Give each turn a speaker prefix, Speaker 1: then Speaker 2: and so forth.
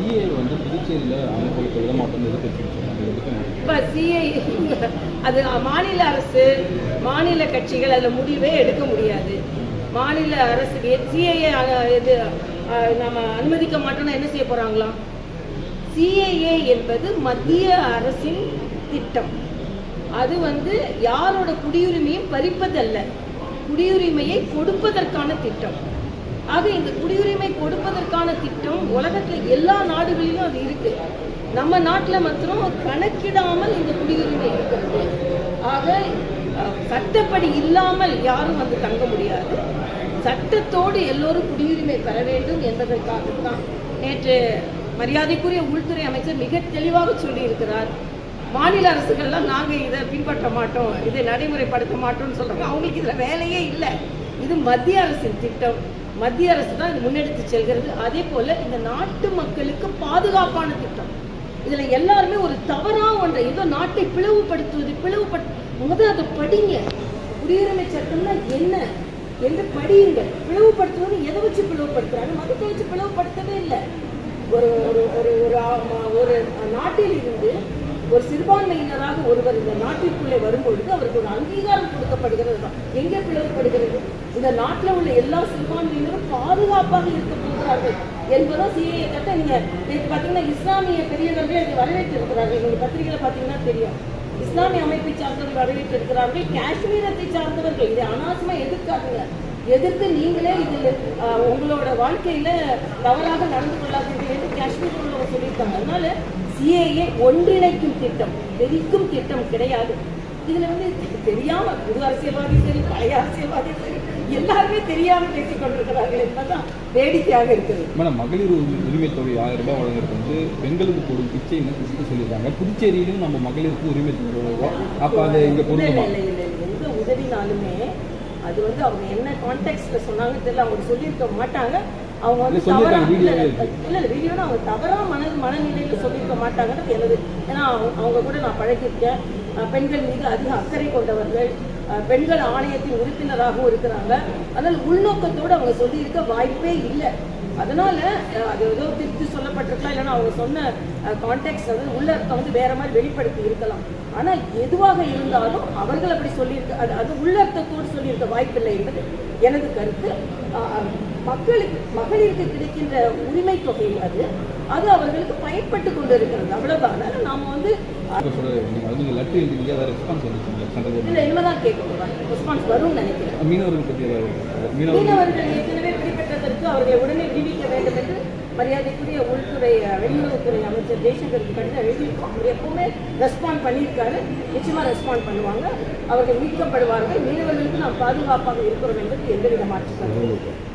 Speaker 1: CA வந்து புதுச்சேரியில் அமைப்புகளுக்கு எழுத மாட்டோம்னு எதிர்ப்பு அது மாநில அரசு மாநில கட்சிகள் அதில் முடிவே எடுக்க முடியாது. மாநில அரசு சிஏஏ இது நம்ம அனுமதிக்க மாட்டோம்னா என்ன செய்ய போகிறாங்களாம் சிஏஏ என்பது மத்திய அரசின் திட்டம். அது வந்து யாரோட குடியுரிமையும் பறிப்பதல்ல. குடியுரிமையை கொடுப்பதற்கான திட்டம். ஆக இந்த குடியுரிமை கொடுப்பதற்கான திட்டம். உலகத்தில் எல்லா நாடுகளிலும் அது இருக்கு. நம்ம நாட்டில் மாத்திரம் கணக்கிடாமல் இந்த குடியுரிமை இருக்கிறது. ஆக சட்டப்படி இல்லாமல் யாரும் வந்து தங்க முடியாது. சட்டத்தோடு எல்லோரும் குடியுரிமை பெற வேண்டும் என்பதற்காகத்தான் நேற்று மரியாதைக்குரிய உள்துறை அமைச்சர் மிக தெளிவாக சொல்லியிருக்கிறார். மாநில அரசுகள்லாம் நாங்கள் இதை பின்பற்ற மாட்டோம். இதை நடைமுறைப்படுத்த மாட்டோம்னு சொல்கிறாங்க அவங்களுக்கு இதில் வேலையே இல்லை. இது மத்திய அரசின் திட்டம். மத்திய அரசு தான் இது முன்னெடுத்து செல்கிறது. அதே போல இந்த நாட்டு மக்களுக்கு பாதுகாப்பான திட்டம். இதுல எல்லாருமே ஒரு தவறா ஒன்றை ஏதோ நாட்டை பிளவுபடுத்துவது பிளவுபடுத்து முதல் அதை படிங்க. குடியுரிமை சட்டம்னா என்ன? என்று படியுங்கள்? பிளவுபடுத்துவது எதை வச்சு பிளவுபடுத்துறாங்க? மதத்தை வச்சு பிளவுபடுத்தவே இல்லை. ஒரு ஒரு ஒரு ஒரு ஒரு நாட்டில் இருந்து ஒரு சிறுபான்மையினராக ஒருவர் இந்த நாட்டிற்குள்ளே வரும்பொழுது அவருக்கு ஒரு அங்கீகாரம் கொடுக்கப்படுகிறது. தான் எங்கே பிளவுபடுகிறது இந்த நாட்டில் உள்ள எல்லா சிறுபான்மையினரும் பாதுகாப்பாக இருக்க போகிறார்கள் என்பதும் சிஏ கட்ட நீங்க நேற்று பார்த்தீங்கன்னா இஸ்லாமிய பெரியவர்கள் அதை வரவேற்று இருக்கிறார்கள் நீங்க பத்திரிகையில பார்த்தீங்கன்னா தெரியும். இஸ்லாமிய அமைப்பை சார்ந்தவர்கள் வரவேற்று இருக்கிறார்கள் காஷ்மீரத்தை சார்ந்தவர்கள் இதை அனாசமா எதிர்க்காதுங்க. எதிர்த்து நீங்களே இதில் உங்களோட வாழ்க்கையில தவறாக நடந்து கொள்ளாதீர்கள் என்று காஷ்மீர் உள்ளவங்க சொல்லியிருக்காங்க. அதனால சிஏஏ ஒன்றிணைக்கும் திட்டம் பிரிக்கும் திட்டம் கிடையாது. இதுல வந்து தெரியாம புது அரசியல்வாதி சரி பழைய அரசியல்வாதி சரி எல்லாருமே தெரியாம பேசிக் கொண்டிருக்கிறார்கள் என்பதுதான் வேடிக்கையாக இருக்கிறது
Speaker 2: மேடம் மகளிர் உரிமை- தொகை ஆயிரம் ரூபாய் வழங்குறது வந்து பெண்களுக்கு போடும் பிச்சைன்னு குறித்து சொல்லியிருக்காங்க? புதுச்சேரியிலும் நம்ம மகளிருக்கு உரிமை தொகை. அப்போ அது இங்கே பொருந்துமா?
Speaker 1: இல்ல, உதவினாலுமே அது வந்து அவங்க என்ன கான்டெக்ட்ல சொன்னாங்க தெரியல. அவங்க சொல்லியிருக்க மாட்டாங்க. அவங்க வந்து தவறா- இல்ல, இல்ல, வீடியோனா அவங்க தவறா மன மனநிலையில சொல்லியிருக்க மாட்டாங்கன்னு எனது ஏன்னா அவங்க- அவங்க கூட நான் பழகியிருக்கேன். பெண்கள் மீது அதிக அக்கறை கொண்டவர்கள் பெண்கள் ஆணையத்தின் உறுப்பினராகவும் இருக்கிறாங்க. அதனால உள்நோக்கத்தோடு அவங்க சொல்லியிருக்க வாய்ப்பே இல்லை. அதனால அது ஏதோ திருத்தி சொல்லப்பட்டிருக்கலாம் இல்லைன்னா அவங்க சொன்ன கான்டெக்ட் வந்து உள்ள அர்த்தம் வந்து வேற மாதிரி வெளிப்படுத்தி இருக்கலாம். ஆனா எதுவாக இருந்தாலும் அவர்கள் அப்படி சொல்லியிருக்க அது அது உள்ளர்த்தத்தோடு சொல்லியிருக்க வாய்ப்பில்லை என்பது எனது கருத்து. மக்களுக்கு மகளிருக்கு கிடைக்கின்ற உரிமை தொகை அது. அது அவர்களுக்கு பயன்பட்டு கொண்டு இருக்கிறது அவ்வளவுதான் நாம வந்து இல்ல இனிமேதான் கேட்க போறாங்க. ரெஸ்பான்ஸ் வரும்னு நினைக்கிறேன்.
Speaker 2: மீனவர்கள்
Speaker 1: ஏற்கனவே அவர்களை உடனே விடுவிக்க வேண்டும் என்று மரியாதைக்குரிய உள்துறை வெளியுறவுத்துறை அமைச்சர் ஜெய்சங்கருக்கு கடிதம் எழுதியிருக்கோம் அவர் எப்பவுமே ரெஸ்பாண்ட் பண்ணியிருக்காரு. நிச்சயமா ரெஸ்பாண்ட் பண்ணுவாங்க. அவர்கள் மீட்கப்படுவார்கள். மீனவர்களுக்கு நாம் பாதுகாப்பாக இருக்கிறோம் என்பது எந்தவித மாற்றம்